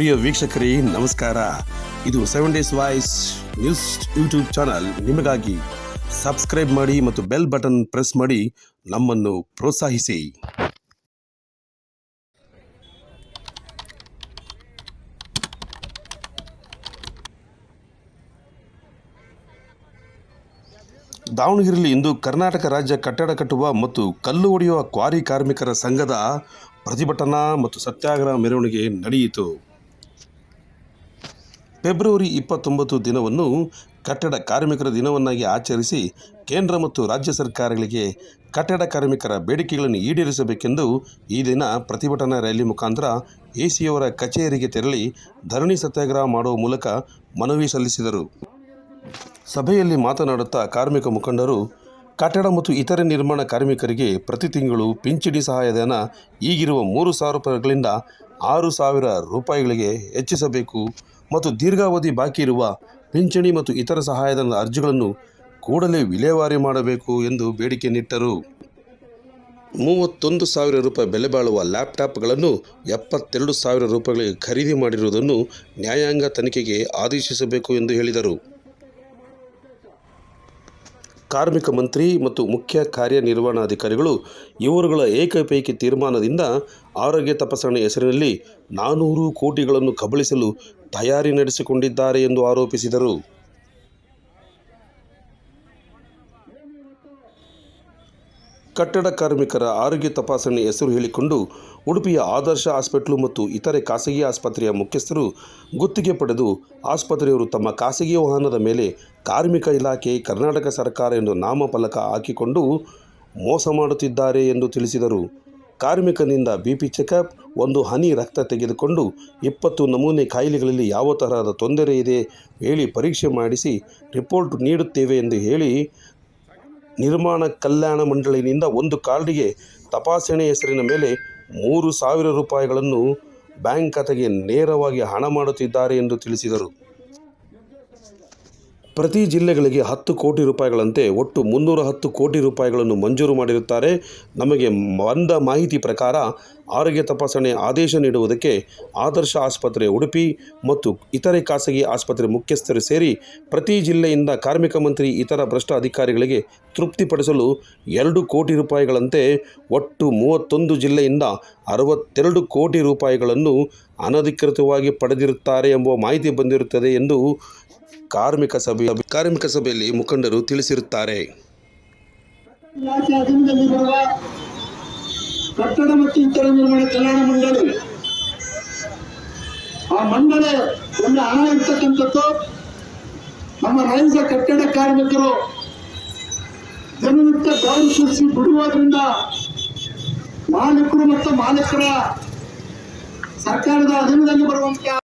ಪ್ರಿಯ ವೀಕ್ಷಕರೇ, ನಮಸ್ಕಾರ. ಇದು seven days voice news YouTube channel ನಿಮಗಾಗಿ ಸಬ್ಸ್ಕ್ರೈಬ್ ಮಾಡಿ ಮತ್ತು ಬೆಲ್ ಬಟನ್ ಪ್ರೆಸ್ ಮಾಡಿ ನಮ್ಮನ್ನು ಪ್ರೋತ್ಸಾಹಿಸಿ. ದಾವಣಗೆರೆಯಲ್ಲಿ ಇಂದು ಕರ್ನಾಟಕ ರಾಜ್ಯ ಕಟ್ಟಡ ಕಟ್ಟುವ ಮತ್ತು ಕಲ್ಲು ಒಡೆಯುವ ಕ್ವಾರಿ ಕಾರ್ಮಿಕರ ಸಂಘದ ಪ್ರತಿಭಟನಾ ಮತ್ತು ಸತ್ಯಾಗ್ರಹ ಮೆರವಣಿಗೆ ನಡೆಯಿತು. ಫೆಬ್ರವರಿ ಇಪ್ಪತ್ತೊಂಬತ್ತು ದಿನವನ್ನು ಕಟ್ಟಡ ಕಾರ್ಮಿಕರ ದಿನವನ್ನಾಗಿ ಆಚರಿಸಿ ಕೇಂದ್ರ ಮತ್ತು ರಾಜ್ಯ ಸರ್ಕಾರಗಳಿಗೆ ಕಟ್ಟಡ ಕಾರ್ಮಿಕರ ಬೇಡಿಕೆಗಳನ್ನು ಈಡೇರಿಸಬೇಕೆಂದು ಈ ದಿನ ಪ್ರತಿಭಟನಾ ರ್ಯಾಲಿ ಮುಖಾಂತರ ಎಸಿಯವರ ಕಚೇರಿಗೆ ತೆರಳಿ ಧರಣಿ ಸತ್ಯಾಗ್ರಹ ಮಾಡುವ ಮೂಲಕ ಮನವಿ ಸಲ್ಲಿಸಿದರು. ಸಭೆಯಲ್ಲಿ ಮಾತನಾಡುತ್ತಾ ಕಾರ್ಮಿಕ ಮುಖಂಡರು, ಕಟ್ಟಡ ಮತ್ತು ಇತರೆ ನಿರ್ಮಾಣ ಕಾರ್ಮಿಕರಿಗೆ ಪ್ರತಿ ತಿಂಗಳು ಪಿಂಚಣಿ ಸಹಾಯಧನ ಈಗಿರುವ ಮೂರು ಸಾವಿರ ರೂಪಾಯಿಗಳಿಂದ ಆರು ಸಾವಿರ ರೂಪಾಯಿಗಳಿಗೆ ಹೆಚ್ಚಿಸಬೇಕು ಮತ್ತು ದೀರ್ಘಾವಧಿ ಬಾಕಿ ಇರುವ ಪಿಂಚಣಿ ಮತ್ತು ಇತರ ಸಹಾಯಧನದ ಅರ್ಜಿಗಳನ್ನು ಕೂಡಲೇ ವಿಲೇವಾರಿ ಮಾಡಬೇಕು ಎಂದು ಬೇಡಿಕೆ ನಿಟ್ಟರು. ಮೂವತ್ತೊಂದು ಸಾವಿರ ರೂಪಾಯಿ ಬೆಲೆ ಬಾಳುವ ಲ್ಯಾಪ್ಟಾಪ್ಗಳನ್ನು ಎಪ್ಪತ್ತೆರಡು ಸಾವಿರ ರೂಪಾಯಿಗಳಿಗೆ ಖರೀದಿ ಮಾಡಿರುವುದನ್ನು ನ್ಯಾಯಾಂಗ ತನಿಖೆಗೆ ಆದೇಶಿಸಬೇಕು ಎಂದು ಹೇಳಿದರು. ಕಾರ್ಮಿಕ ಮಂತ್ರಿ ಮತ್ತು ಮುಖ್ಯ ಕಾರ್ಯನಿರ್ವಹಣಾಧಿಕಾರಿಗಳು ಇವರುಗಳ ಏಕಪೈಕಿ ತೀರ್ಮಾನದಿಂದ ಆರೋಗ್ಯ ತಪಾಸಣೆ ಹೆಸರಿನಲ್ಲಿ ನಾನೂರು ಕೋಟಿಗಳನ್ನು ಕಬಳಿಸಲು ತಯಾರಿ ನಡೆಸಿಕೊಂಡಿದ್ದಾರೆ ಎಂದು ಆರೋಪಿಸಿದರು. ಕಟ್ಟಡ ಕಾರ್ಮಿಕರ ಆರೋಗ್ಯ ತಪಾಸಣೆ ಹೆಸರು ಹೇಳಿಕೊಂಡು ಉಡುಪಿಯ ಆದರ್ಶ ಹಾಸ್ಪಿಟ್ಲು ಮತ್ತು ಇತರೆ ಖಾಸಗಿ ಆಸ್ಪತ್ರೆಯ ಮುಖ್ಯಸ್ಥರು ಗುತ್ತಿಗೆ ಪಡೆದು ಆಸ್ಪತ್ರೆಯವರು ತಮ್ಮ ಖಾಸಗಿ ವಾಹನದ ಮೇಲೆ ಕಾರ್ಮಿಕ ಇಲಾಖೆ, ಕರ್ನಾಟಕ ಸರ್ಕಾರ ಎಂದು ನಾಮಫಲಕ ಹಾಕಿಕೊಂಡು ಮೋಸ ಮಾಡುತ್ತಿದ್ದಾರೆ ಎಂದು ತಿಳಿಸಿದರು. ಕಾರ್ಮಿಕನಿಂದ ಬಿ ಪಿ ಚೆಕಪ್, ಒಂದು ಹನಿ ರಕ್ತ ತೆಗೆದುಕೊಂಡು ಇಪ್ಪತ್ತು ನಮೂನೆ ಕಾಯಿಲೆಗಳಲ್ಲಿ ಯಾವ ತರಹದ ತೊಂದರೆ ಇದೆ ಹೇಳಿ ಪರೀಕ್ಷೆ ಮಾಡಿಸಿ ರಿಪೋರ್ಟ್ ನೀಡುತ್ತೇವೆ ಎಂದು ಹೇಳಿ ನಿರ್ಮಾಣ ಕಲ್ಯಾಣ ಮಂಡಳಿಯಿಂದ ಒಂದು ಕಾರ್ಡಿಗೆ ತಪಾಸಣೆ ಹೆಸರಿನ ಮೇಲೆ ಮೂರು ಸಾವಿರ ರೂಪಾಯಿಗಳನ್ನು ಬ್ಯಾಂಕ್ ಖಾತೆಗೆ ನೇರವಾಗಿ ಹಣ ಮಾಡುತ್ತಿದ್ದಾರೆ ಎಂದು ತಿಳಿಸಿದರು. ಪ್ರತಿ ಜಿಲ್ಲೆಗಳಿಗೆ ಹತ್ತು ಕೋಟಿ ರೂಪಾಯಿಗಳಂತೆ ಒಟ್ಟು ಮುನ್ನೂರ ಹತ್ತು ಕೋಟಿ ರೂಪಾಯಿಗಳನ್ನು ಮಂಜೂರು ಮಾಡಿರುತ್ತಾರೆ. ನಮಗೆ ಬಂದ ಮಾಹಿತಿ ಪ್ರಕಾರ ಆರೋಗ್ಯ ತಪಾಸಣೆ ಆದೇಶ ನೀಡುವುದಕ್ಕೆ ಆದರ್ಶ ಆಸ್ಪತ್ರೆ ಉಡುಪಿ ಮತ್ತು ಇತರೆ ಖಾಸಗಿ ಆಸ್ಪತ್ರೆ ಮುಖ್ಯಸ್ಥರು ಸೇರಿ ಪ್ರತಿ ಜಿಲ್ಲೆಯಿಂದ ಕಾರ್ಮಿಕ ಮಂತ್ರಿ, ಇತರ ಭ್ರಷ್ಟ ಅಧಿಕಾರಿಗಳಿಗೆ ತೃಪ್ತಿಪಡಿಸಲು ಎರಡು ಕೋಟಿ ರೂಪಾಯಿಗಳಂತೆ ಒಟ್ಟು ಮೂವತ್ತೊಂದು ಜಿಲ್ಲೆಯಿಂದ ಅರವತ್ತೆರಡು ಕೋಟಿ ರೂಪಾಯಿಗಳನ್ನು ಅನಧಿಕೃತವಾಗಿ ಪಡೆದಿರುತ್ತಾರೆ ಎಂಬ ಮಾಹಿತಿ ಬಂದಿರುತ್ತದೆ ಎಂದು ಕಾರ್ಮಿಕ ಸಭೆ ಕಾರ್ಮಿಕ ಸಭೆಯಲ್ಲಿ ಮುಖಂಡರು ತಿಳಿಸಿರುತ್ತಾರೆ. ಕಟ್ಟಡ ಮತ್ತು ಇತರ ನಿರ್ಮಾಣ ಕಲ್ಯಾಣ ಮಂಡಳಿ. ಆ ಮಂಡಳಿ ಒಂದು ಹಣ ಇರ್ತಕ್ಕಂಥದ್ದು. ನಮ್ಮ ನೈಜ ಕಟ್ಟಡ ಕಾರ್ಮಿಕರು ಜನನಿತ್ಯ ಬೆವರು ಸೂಚಿಸಿ ಬಿಡುವುದರಿಂದ ಮಾಲೀಕರು ಮತ್ತು ಮಾಲೀಕರ ಸರ್ಕಾರದ ಅಧೀನದಲ್ಲಿ ಬರುವಂತಹ